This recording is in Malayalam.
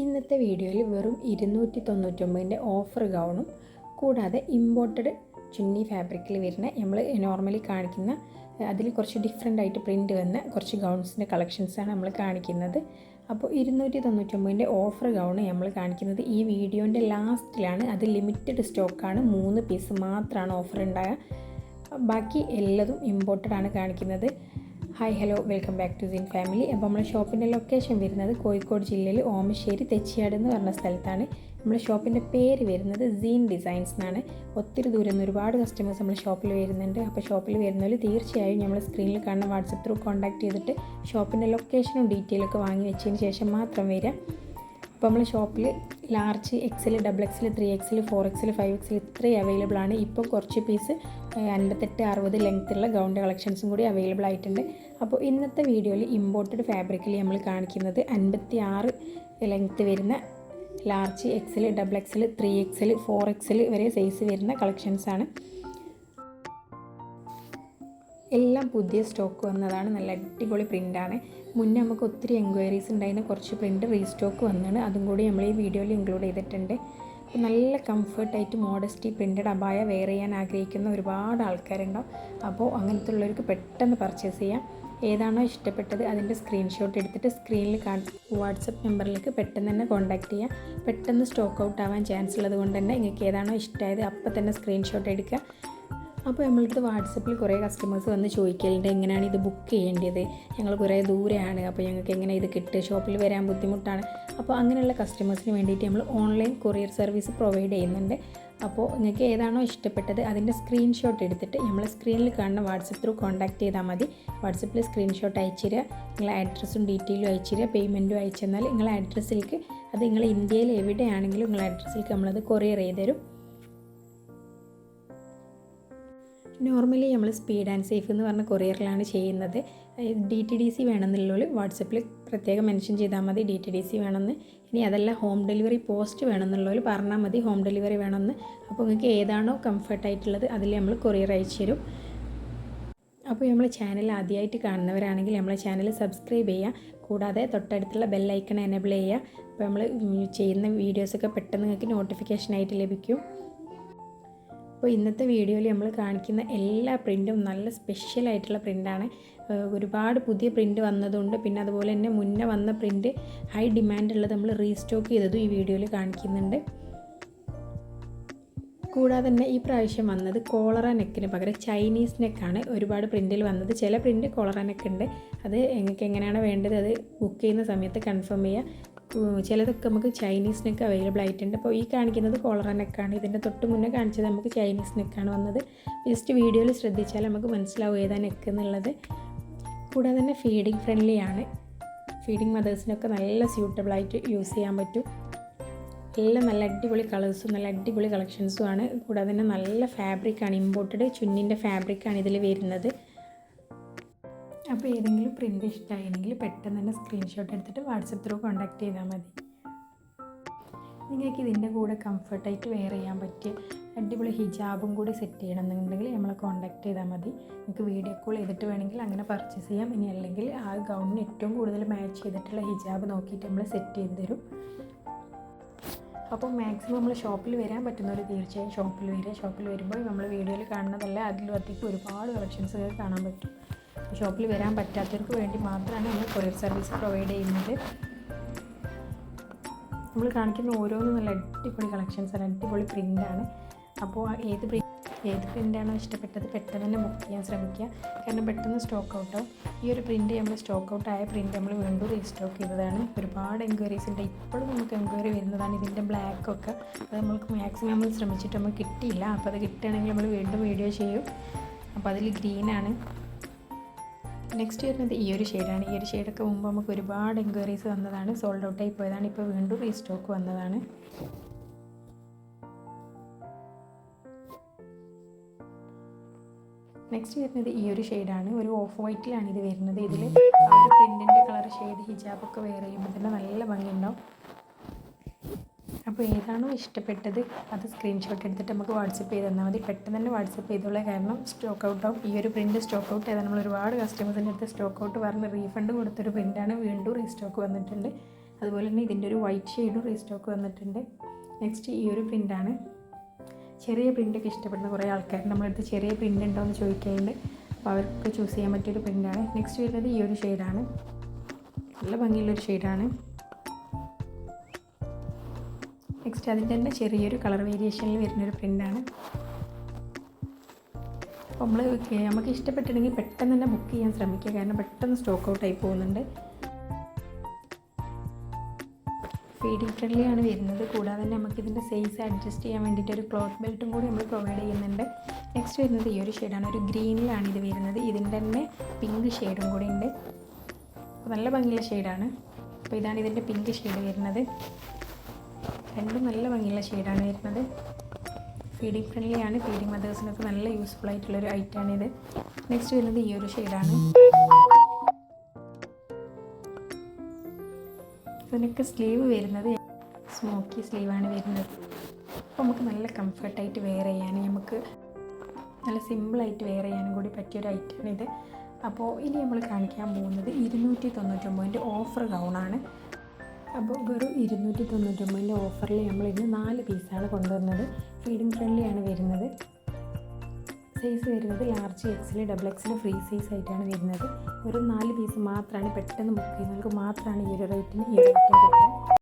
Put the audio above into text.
ഇന്നത്തെ വീഡിയോയിൽ വെറും ഇരുന്നൂറ്റി തൊണ്ണൂറ്റൊമ്പതിന്റെ ഓഫർ ഗൗണും കൂടാതെ ഇമ്പോർട്ടഡ് ചുന്നി ഫാബ്രിക്കിൽ വരുന്ന നമ്മൾ നോർമലി കാണിക്കുന്ന അതിൽ കുറച്ച് ഡിഫറെന്റ് ആയിട്ട് പ്രിന്റ് വന്ന കുറച്ച് ഗൗൺസിന്റെ കളക്ഷൻസാണ് നമ്മൾ കാണിക്കുന്നത്. അപ്പോൾ ഇരുന്നൂറ്റി തൊണ്ണൂറ്റൊമ്പതിന്റെ ഓഫർ ഗൗൺ നമ്മൾ കാണിക്കുന്നത് ഈ വീഡിയോന്റെ ലാസ്റ്റിലാണ് അത് ലിമിറ്റഡ് സ്റ്റോക്കാണ് മൂന്ന് പീസ് മാത്രമാണ് ഓഫർ ഉണ്ടാകുക ബാക്കി എല്ലതും ഇമ്പോർട്ടഡ് ആണ് കാണിക്കുന്നത്. Hi hello welcome back to sin family അപ്പോൾ നമ്മുടെ ഷോപ്പിന്റെ ലൊക്കേഷൻ വരുന്നത് കോഴിക്കോട് ജില്ലയിൽ ഓമശ്ശേരി തെച്ചിയാട് എന്ന് പറഞ്ഞ സ്ഥലത്താണ്. നമ്മുടെ ഷോപ്പിന്റെ പേര് വരുന്നത് സീൻ ഡിസൈൻസ് എന്നാണ്. ഒത്തിരി ദൂരം നിന്ന് ഒരുപാട് കസ്റ്റമേഴ്സ് നമ്മുടെ ഷോപ്പിൽ വരുന്നുണ്ട്. അപ്പോൾ ഷോപ്പിൽ വരുന്നവർ തീർച്ചയായും നമ്മൾ സ്ക്രീനിൽ കാണുന്ന വാട്സപ്പ് ത്രൂ കോൺടാക്ട് ചെയ്തിട്ട് ഷോപ്പിന്റെ ലൊക്കേഷനും ഡീറ്റെയിലൊക്കെ വാങ്ങി വെച്ചതിന് ശേഷം മാത്രം വരിക അപ്പോൾ നമ്മൾ ഷോപ്പിൽ large XL double XL three XL four XL five XL ഇത്രയും അവൈലബിൾ ആണ്. ഇപ്പോൾ കുറച്ച് പീസ് അൻപത്തെട്ട് അറുപത് ലെങ്ത്തുള്ള ഗൗണ്ട് കളക്ഷൻസും കൂടി അവൈലബിൾ ആയിട്ടുണ്ട്. അപ്പോൾ ഇന്നത്തെ വീഡിയോയിൽ ഇമ്പോർട്ടഡ് ഫാബ്രിക്കിൽ നമ്മൾ കാണിക്കുന്നത് അൻപത്തി ആറ് ലെങ്ത്ത് വരുന്ന large XL double XL three XL four XL വരെ സൈസ് വരുന്ന കളക്ഷൻസാണ് എല്ലാം പുതിയ സ്റ്റോക്ക് വന്നതാണ്. നല്ല അടിപൊളി പ്രിന്റാണ് മുന്നേ നമുക്ക് ഒത്തിരി എൻക്വയറീസ് ഉണ്ടായിരുന്ന കുറച്ച് പ്രിന്റ് റീസ്റ്റോക്ക് വന്നാണ് അതും കൂടി നമ്മൾ ഈ വീഡിയോയിൽ ഇൻക്ലൂഡ് ചെയ്തിട്ടുണ്ട്. അപ്പോൾ നല്ല കംഫർട്ടായിട്ട് മോഡസ്റ്റി പ്രിന്റഡ് അബായ വെയർ ചെയ്യാൻ ആഗ്രഹിക്കുന്ന ഒരുപാട് ആൾക്കാരുണ്ടാവും. അപ്പോൾ അങ്ങനത്തെ ഉള്ളവർക്ക് പെട്ടെന്ന് പർച്ചേസ് ചെയ്യാം. ഏതാണോ ഇഷ്ടപ്പെട്ടത് അതിന്റെ സ്ക്രീൻഷോട്ട് എടുത്തിട്ട് സ്ക്രീനിൽ കാ വാട്സപ്പ് നമ്പറിലേക്ക് പെട്ടെന്ന് തന്നെ കോൺടാക്റ്റ് ചെയ്യുക പെട്ടെന്ന് സ്റ്റോക്ക് ഔട്ട് ആവാൻ ചാൻസ് ഉള്ളത് കൊണ്ട് തന്നെ നിങ്ങൾക്ക് ഏതാണോ ഇഷ്ടമായത് അപ്പോൾ തന്നെ സ്ക്രീൻഷോട്ട് എടുക്കുക. അപ്പോൾ നമ്മളടുത്ത് വാട്സപ്പിൽ കുറേ കസ്റ്റമേഴ്സ് വന്ന് ചോദിക്കലുണ്ട് എങ്ങനെയാണ് ഇത് ബുക്ക് ചെയ്യേണ്ടത്? ഞങ്ങൾ കുറേ ദൂരെയാണ് അപ്പോൾ ഞങ്ങൾക്ക് എങ്ങനെ ഇത് കിട്ടുക? ഷോപ്പിൽ വരാൻ ബുദ്ധിമുട്ടാണ്. അപ്പോൾ അങ്ങനെയുള്ള കസ്റ്റമേഴ്സിന് വേണ്ടിയിട്ട് നമ്മൾ ഓൺലൈൻ കൊറിയർ സർവീസ് പ്രൊവൈഡ് ചെയ്യുന്നുണ്ട്. അപ്പോൾ നിങ്ങൾക്ക് ഏതാണോ ഇഷ്ടപ്പെട്ടത് അതിന്റെ സ്ക്രീൻഷോട്ട് എടുത്തിട്ട് നമ്മൾ സ്ക്രീനിൽ കാണുന്ന വാട്സപ്പ് ത്രൂ കോൺടാക്ട് ചെയ്താൽ മതി. വാട്സപ്പിൽ സ്ക്രീൻഷോട്ട് അയച്ചിരിക നിങ്ങളെ അഡ്രസ്സും ഡീറ്റെയിലും അയച്ചു തരിക പേയ്മെന്റും അയച്ചു തന്നാൽ നിങ്ങളെ അഡ്രസ്സിലേക്ക് അത് നിങ്ങൾ ഇന്ത്യയിൽ എവിടെയാണെങ്കിലും നിങ്ങളെ അഡ്രസ്സിലേക്ക് നമ്മളത് കൊറിയർ ചെയ്ത് തരും. നോർമലി നമ്മൾ സ്പീഡ് ആൻഡ് സേഫ് എന്ന് പറഞ്ഞ കൊറിയറിലാണ് ചെയ്യുന്നത്. ഡി ടി ഡി സി വേണമെന്നുള്ളവർ വാട്സപ്പിൽ പ്രത്യേകം മെൻഷൻ ചെയ്താൽ മതി. ഡി ടി ഡി സി വേണമെന്ന്. ഇനി അതല്ല ഹോം ഡെലിവറി പോസ്റ്റ് വേണമെന്നുള്ളവർ പറഞ്ഞാൽ മതി. ഹോം ഡെലിവറി വേണമെന്ന്. അപ്പോൾ നിങ്ങൾക്ക് ഏതാണോ കംഫർട്ടായിട്ടുള്ളത് അതിൽ നമ്മൾ കൊറിയർ അയച്ചു തരും. അപ്പോൾ നമ്മൾ ചാനൽ ആദ്യമായിട്ട് കാണുന്നവരാണെങ്കിൽ നമ്മളെ ചാനൽ സബ്സ്ക്രൈബ് ചെയ്യുക കൂടാതെ തൊട്ടടുത്തുള്ള ബെല്ലൈക്കൺ എനേബിൾ ചെയ്യുക അപ്പോൾ നമ്മൾ ചെയ്യുന്ന വീഡിയോസൊക്കെ പെട്ടെന്ന് നിങ്ങൾക്ക് നോട്ടിഫിക്കേഷനായിട്ട് ലഭിക്കും. അപ്പോൾ ഇന്നത്തെ വീഡിയോയിൽ നമ്മൾ കാണിക്കുന്ന എല്ലാ പ്രിന്റും നല്ല സ്പെഷ്യൽ ആയിട്ടുള്ള പ്രിന്റാണ് ഒരുപാട് പുതിയ പ്രിന്റ് വന്നതുകൊണ്ട് പിന്നെ അതുപോലെ തന്നെ മുന്നേ വന്ന പ്രിന്റ് ഹൈ ഡിമാൻഡുള്ളത് നമ്മൾ റീസ്റ്റോക്ക് ചെയ്തതും ഈ വീഡിയോയിൽ കാണിക്കുന്നുണ്ട്. കൂടാതെ തന്നെ ഈ പ്രാവശ്യം വന്നത് കോളറ നെക്കിന് പകരം ചൈനീസ് നെക്കാണ് ഒരുപാട് പ്രിന്റിൽ വന്നത്. ചില പ്രിന്റ് കോളറ നെക്ക് ഉണ്ട് അത് എങ്ങനെയാണ് വേണ്ടത് അത് ബുക്ക് ചെയ്യുന്ന സമയത്ത് കൺഫേം ചെയ്യുക. ചിലതൊക്കെ നമുക്ക് ചൈനീസ് നെക്ക് അവൈലബിൾ ആയിട്ടുണ്ട്. അപ്പോൾ ഈ കാണിക്കുന്നത് കോളറ നെക്കാണ് ഇതിന്റെ തൊട്ട് മുന്നേ കാണിച്ചത് നമുക്ക് ചൈനീസ് നെക്കാണ് വന്നത് ജസ്റ്റ് വീഡിയോയിൽ ശ്രദ്ധിച്ചാൽ നമുക്ക് മനസ്സിലാവും ഏതാ നെക്ക് എന്നുള്ളത്. കൂടാതെ തന്നെ ഫീഡിങ് ഫ്രണ്ട്ലിയാണ് ഫീഡിങ് മദേഴ്സിനൊക്കെ നല്ല സ്യൂട്ടബിൾ ആയിട്ട് യൂസ് ചെയ്യാൻ പറ്റും. എല്ലാം നല്ല അടിപൊളി കളേഴ്സും നല്ല അടിപൊളി കളക്ഷൻസും ആണ്. കൂടാതെ തന്നെ നല്ല ഫാബ്രിക്കാണ് ഇമ്പോർട്ടഡ് ചുന്നിന്റെ ഫാബ്രിക്കാണ് ഇതിൽ വരുന്നത്. അപ്പോൾ ഏതെങ്കിലും പ്രിന്റ് ഇഷ്ടമായിരുന്നെങ്കിൽ പെട്ടെന്ന് തന്നെ സ്ക്രീൻഷോട്ട് എടുത്തിട്ട് വാട്സപ്പ് ത്രൂ കോൺടാക്ട് ചെയ്താൽ മതി. നിങ്ങൾക്ക് ഇതിന്റെ കൂടെ കംഫർട്ടായിട്ട് വെയർ ചെയ്യാൻ പറ്റിയ അടിപൊളി ഹിജാബും കൂടി സെറ്റ് ചെയ്യണമെന്നുണ്ടെങ്കിൽ നമ്മളെ കോൺടാക്ട് ചെയ്താൽ മതി. നിങ്ങൾക്ക് വീഡിയോ കോൾ ചെയ്തിട്ട് വേണമെങ്കിൽ അങ്ങനെ പർച്ചേസ് ചെയ്യാം. ഇനി അല്ലെങ്കിൽ ആ ഗൗണിന് ഏറ്റവും കൂടുതൽ മാച്ച് ചെയ്തിട്ടുള്ള ഹിജാബ് നോക്കിയിട്ട് നമ്മൾ സെറ്റ് ചെയ്ത് തരും. അപ്പോൾ മാക്സിമം നമ്മൾ ഷോപ്പിൽ വരാൻ പറ്റുന്നവർ തീർച്ചയായും ഷോപ്പിൽ വരിക. ഷോപ്പിൽ വരുമ്പോൾ നമ്മൾ വീഡിയോയിൽ കാണുന്നതല്ല അതിലും അധികം ഒരുപാട് കളക്ഷൻസ് കാണാൻ പറ്റും. ഷോപ്പിൽ വരാൻ പറ്റാത്തവർക്ക് വേണ്ടി മാത്രമാണ് നമ്മൾ കൊറിയർ സർവീസ് പ്രൊവൈഡ് ചെയ്യുന്നത്. നമ്മൾ കാണിക്കുന്ന ഓരോന്നും നല്ല അടിപൊളി കളക്ഷൻസാണ് അടിപൊളി പ്രിന്റാണ് അപ്പോൾ ഏത് പ്രിന്റ് ഏത് പ്രിന്റാണോ ഇഷ്ടപ്പെട്ടത് പെട്ടെന്ന് തന്നെ ബുക്ക് ചെയ്യാൻ ശ്രമിക്കുക. കാരണം പെട്ടെന്ന് സ്റ്റോക്ക് ഔട്ടാവും ഈ ഒരു പ്രിന്റ് നമ്മൾ സ്റ്റോക്ക് ഔട്ട് ആയ പ്രിന്റ് നമ്മൾ വീണ്ടും റീസ്റ്റോക്ക് ചെയ്തതാണ്. ഒരുപാട് എൻക്വയറീസ് ഉണ്ട്. ഇപ്പോഴും നമുക്ക് എൻക്വയറി വരുന്നതാണ് ഇതിന്റെ ബ്ലാക്കൊക്കെ അത് നമുക്ക് മാക്സിമം നമ്മൾ ശ്രമിച്ചിട്ട് നമുക്ക് കിട്ടിയില്ല. അപ്പോൾ അത് കിട്ടുകയാണെങ്കിൽ നമ്മൾ വീണ്ടും വീഡിയോ ചെയ്യും. അപ്പോൾ അതിൽ ഗ്രീനാണ് നെക്സ്റ്റ് വരുന്നത് ഈ ഒരു ഷെയ്ഡാണ് ഈ ഒരു ഷെയ്ഡൊക്കെ മുമ്പ് നമുക്ക് ഒരുപാട് എൻക്വയറീസ് വന്നതാണ്. സോൾഡ് ഔട്ടായി പോയതാണ്. ഇപ്പോൾ വീണ്ടും ഈ സ്റ്റോക്ക് വന്നതാണ്. നെക്സ്റ്റ് വരുന്നത് ഈ ഒരു ഷെയ്ഡാണ് ഒരു ഓഫ് വൈറ്റിലാണ് ഇത് വരുന്നത്. ഇതിൽ ആ ഒരു പ്രിന്റിന്റെ കളർ ഷെയ്ഡ് ഹിജാബൊക്കെ വെയർ ചെയ്യുമ്പോൾ തന്നെ നല്ല ഭംഗിയുണ്ടാവും. അപ്പോൾ ഏതാണോ ഇഷ്ടപ്പെട്ടത് അത് സ്ക്രീൻഷോട്ട് എടുത്തിട്ട് നമുക്ക് വാട്സപ്പ് ചെയ്ത് തന്നാൽ മതി. പെട്ടെന്ന് തന്നെ വാട്സപ്പ് ചെയ്തോളെ. കാരണം സ്റ്റോക്ക് ഔട്ട് ആവും. ഈ ഒരു പ്രിന്റ് സ്റ്റോക്ക് ഔട്ട് ചെയ്താൽ നമ്മൾ ഒരുപാട് കസ്റ്റമേഴ്സിന്റെ അടുത്ത് സ്റ്റോക്ക് ഔട്ട് പറഞ്ഞ് റീഫണ്ട് കൊടുത്തൊരു പ്രിന്റാണ് വീണ്ടും റീസ്റ്റോക്ക് വന്നിട്ടുണ്ട്. അതുപോലെ തന്നെ ഇതിന്റെ ഒരു വൈറ്റ് ഷെയ്ഡും റീസ്റ്റോക്ക് വന്നിട്ടുണ്ട്. നെക്സ്റ്റ് ഈ ഒരു പ്രിന്റാണ് ചെറിയ പ്രിന്റൊക്കെ ഇഷ്ടപ്പെടുന്ന കുറേ ആൾക്കാർ നമ്മളടുത്ത് ചെറിയ പ്രിന്റ് ഉണ്ടോ എന്ന് ചോദിക്കാറുണ്ട്. അപ്പോൾ അവർക്ക് ചൂസ് ചെയ്യാൻ പറ്റിയൊരു പ്രിന്റാണ് നെക്സ്റ്റ് വരുന്നത് ഈ ഒരു ഷെയ്ഡാണ് നല്ല ഭംഗിയുള്ളൊരു ഷെയ്ഡാണ് നെക്സ്റ്റ് അതിന്റെ തന്നെ ചെറിയൊരു കളർ വേരിയേഷനിൽ വരുന്നൊരു പ്രിന്റാണ്. അപ്പോൾ നമ്മൾ നമുക്ക് ഇഷ്ടപ്പെട്ടിട്ടുണ്ടെങ്കിൽ പെട്ടെന്ന് തന്നെ ബുക്ക് ചെയ്യാൻ ശ്രമിക്കുക. കാരണം പെട്ടെന്ന് സ്റ്റോക്ക് ഔട്ടായി പോകുന്നുണ്ട്. ഫീഡിറ്ററിലാണ് വരുന്നത്. കൂടാതെ തന്നെ നമുക്ക് ഇതിന്റെ സൈസ് അഡ്ജസ്റ്റ് ചെയ്യാൻ വേണ്ടിയിട്ട് ഒരു ക്ലോത്ത് ബെൽറ്റും കൂടി നമ്മൾ പ്രൊവൈഡ് ചെയ്യുന്നുണ്ട്. നെക്സ്റ്റ് വരുന്നത് ഈ ഒരു ഷെയ്ഡാണ് ഒരു ഗ്രീനിലാണ് ഇത് വരുന്നത്. ഇതിന്റെ തന്നെ പിങ്ക് ഷെയ്ഡും കൂടി ഉണ്ട്. നല്ല ഭംഗിയുള്ള ഷെയ്ഡാണ് അപ്പോൾ ഇതാണ് ഇതിന്റെ പിങ്ക് ഷെയ്ഡ് വരുന്നത്. രണ്ടും നല്ല ഭംഗിയുള്ള ഷെയ്ഡാണ് വരുന്നത്. ഫീഡിങ് ഫ്രണ്ട്ലി ആണ്. ഫീഡിങ് മദേഴ്സിനൊക്കെ നല്ല യൂസ്ഫുൾ ആയിട്ടുള്ളൊരു ഇത്. നെക്സ്റ്റ് വരുന്നത് ഈ ഒരു ഷെയ്ഡാണ് ഇതിനൊക്കെ സ്ലീവ് വരുന്നത് സ്മോക്കി സ്ലീവാണ് വരുന്നത്. അപ്പോൾ നമുക്ക് നല്ല കംഫർട്ടായിട്ട് വെയർ ചെയ്യാൻ നമുക്ക് നല്ല സിമ്പിളായിട്ട് വെയർ ചെയ്യാനും കൂടി പറ്റിയൊരു ഐറ്റമാണിത് അപ്പോൾ ഇനി നമ്മൾ കാണിക്കാൻ പോകുന്നത് ഇരുന്നൂറ്റി തൊണ്ണൂറ്റൊമ്പതിന്റെ ഓഫർ ഗൗണാണ് അപ്പോൾ വെറും ഇരുന്നൂറ്റി തൊണ്ണൂറ്റൊമ്പതിന്റെ ഓഫറിൽ നമ്മൾ ഇന്ന് നാല് പീസാണ് കൊണ്ടുവന്നത്. ഫീഡിങ് ഫ്രണ്ട്ലി ആണ് വരുന്നത്. സൈസ് വരുന്നത് ലാർജ് എക്സിൽ ഡബിൾ എക്സിൽ ഫ്രീ സൈസ് ആയിട്ടാണ് വരുന്നത്. വെറും നാല് പീസ് മാത്രമാണ് പെട്ടെന്ന് ബുക്ക് ചെയ്യുന്നവർക്ക് മാത്രമാണ് ഈ ഒരു റേറ്റിന് ഈ റേറ്റിന്